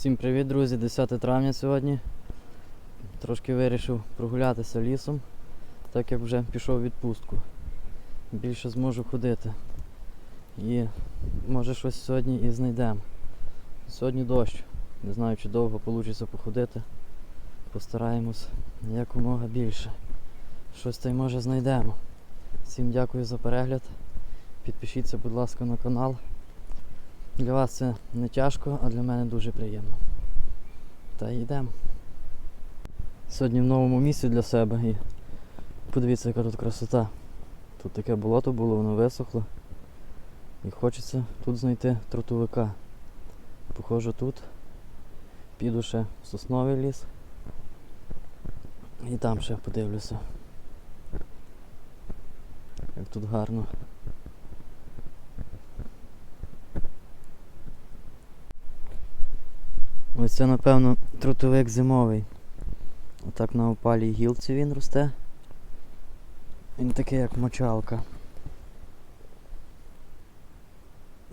Всім привіт, друзі! 10 травня сьогодні. Трошки вирішив прогулятися лісом, так як вже пішов у відпустку. Більше зможу ходити. І може щось сьогодні і знайдемо. Сьогодні дощ. Не знаю, чи довго вийде походити. Постараємось якомога більше. Щось та й може знайдемо. Всім дякую за перегляд. Підпишіться, будь ласка, на канал. Для вас це не тяжко, а для мене дуже приємно. Та йдемо. Сьогодні в новому місці для себе і подивіться, яка тут красота. Тут таке болото було, воно висохло. І хочеться тут знайти тротовика. Походжу тут, піду ще в сосновий ліс. І там ще подивлюся. Як тут гарно. Ось це, напевно, трутовик зимовий. Отак на опалій гілці він росте. Він такий як мочалка.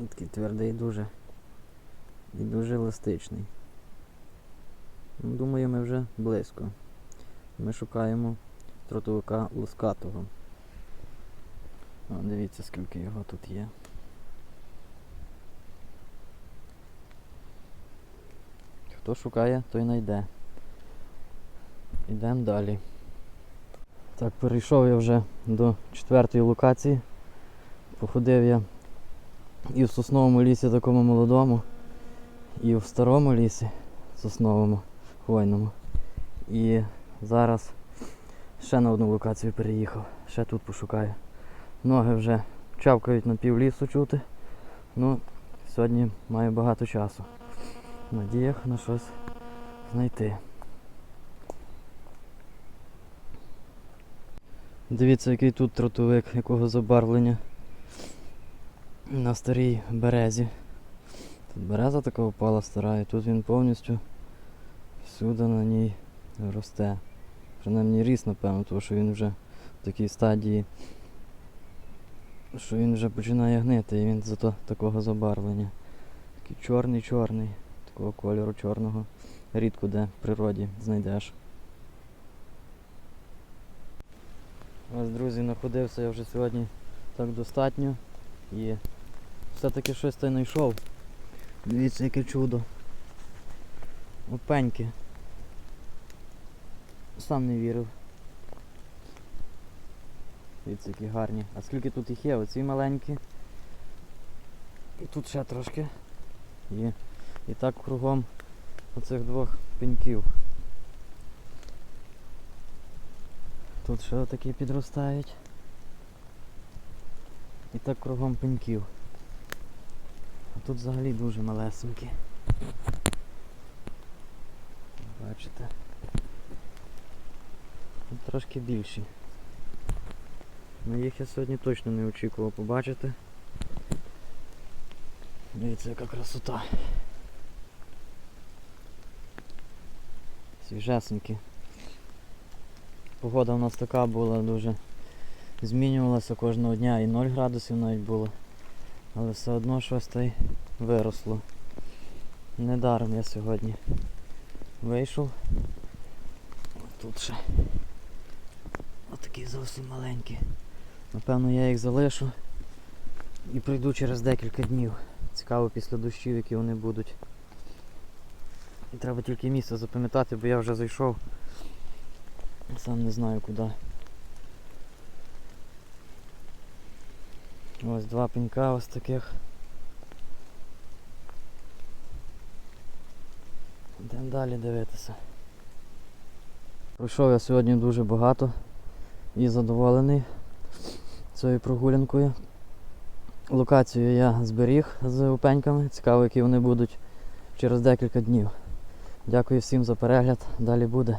Такий твердий дуже. І дуже еластичний. Ну, Думаю, ми вже близько. Ми шукаємо тротовика лускатого. О, дивіться, скільки його тут є. Хто шукає, той знайде. Йдемо далі. Так, перейшов я вже до четвертої локації. Походив я і в сосновому лісі такому молодому, і в старому лісі сосновому, хвойному. І зараз ще на одну локацію переїхав. Ще тут пошукаю. Ноги вже чавкають на пів лісу чути. Ну, сьогодні маю багато часу. В надіях на щось знайти. Дивіться, який тут тротовик, якого забарвлення на старій березі. Тут береза така впала стара, і тут він повністю всюди на ній росте. Принаймні ріс, напевно, тому що він вже в такій стадії, що він вже починає гнити, і він зато такого забарвлення. Такий чорний-чорний, такого кольору чорного. Рідко де в природі знайдеш. Ось, друзі, знаходився я вже сьогодні так достатньо і все-таки щось та знайшов. Дивіться, яке чудо. Опеньки. Сам не вірив. Дивіться, які гарні. А скільки тут їх є? Оці маленькі. І тут ще трошки. І, і так кругом оцих двох пеньків. Тут ще отакі підростають. І так кругом пеньків. А тут взагалі дуже малесенькі. Бачите? Тут трошки більші. Ну їх я сьогодні точно не очікував побачити. Дивіться, яка красота. Свіжесенькі. Погода у нас така була дуже змінювалася кожного дня і 0 градусів навіть було. Але все одно щось та й виросло. Недаром я сьогодні вийшов. Тут ще отакі зовсім маленькі. Напевно я їх залишу і прийду через декілька днів. Цікаво після дощів, які вони будуть. І треба тільки місце запам'ятати, бо я вже зайшов. Сам не знаю куди. Ось два пенька ось таких. Йдемо далі дивитися. Пройшов я сьогодні дуже багато і задоволений цією прогулянкою. Локацію я зберіг з опеньками. Цікаво, які вони будуть через декілька днів. Дякую всім за перегляд. Далі буде.